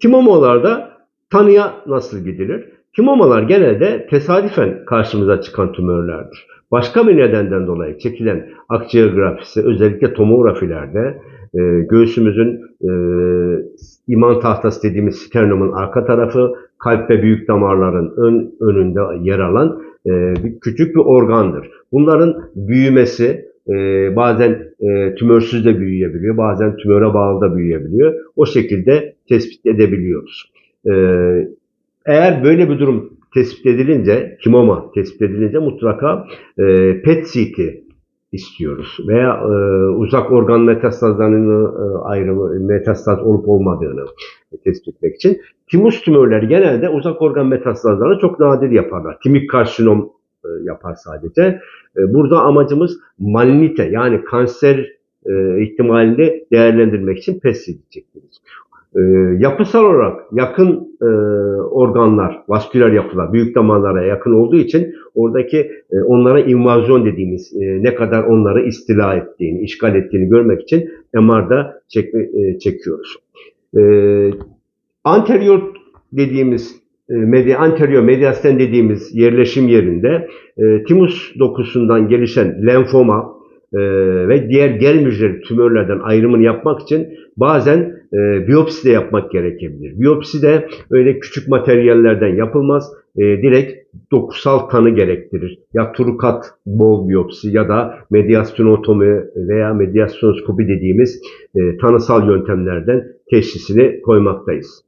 Timomalarda tanıya nasıl gidilir? Timomalar genelde tesadüfen karşımıza çıkan tümörlerdir. Başka bir nedenden dolayı çekilen akciyografisi özellikle tomografilerde e, göğsümüzün e, iman tahtası dediğimiz sternumun arka tarafı kalp ve büyük damarların ön önünde yer alan e, küçük bir organdır. Bunların büyümesi e, bazen e, tümörsüz de büyüyebiliyor, bazen tümöre bağlı da büyüyebiliyor. O şekilde tespit edebiliyoruz. E, eğer böyle bir durum tespit edilince, kimoma tespit edilince mutlaka e, PET-CT istiyoruz. Veya e, uzak organ metastazlarının e, ayrımı, metastaz olup olmadığını tespit etmek için. Timus tümörleri genelde uzak organ metastazlarını çok nadir yaparlar. Timik karsinom yapar sadece. E, burada amacımız malignite yani kanser e, ihtimalini değerlendirmek için PET-CT çektiğimiz. E, yapısal olarak yakın e, organlar, vasküler yapılar, büyük damarlara yakın olduğu için oradaki e, onlara invazyon dediğimiz e, ne kadar onları istila ettiğini, işgal ettiğini görmek için MR'da e, çekiyoruz. E, anterior dediğimiz e, medya, anterior mediastin dediğimiz yerleşim yerinde e, timus dokusundan gelişen lenfoma e, ve diğer gel hücreli tümörlerden ayrımını yapmak için bazen e, biyopsi de yapmak gerekebilir. Biyopsi de öyle küçük materyallerden yapılmaz. E, direkt dokusal tanı gerektirir. Ya turukat bol biyopsi ya da medyastonotomi veya medyastonoskopi dediğimiz e, tanısal yöntemlerden teşhisini koymaktayız.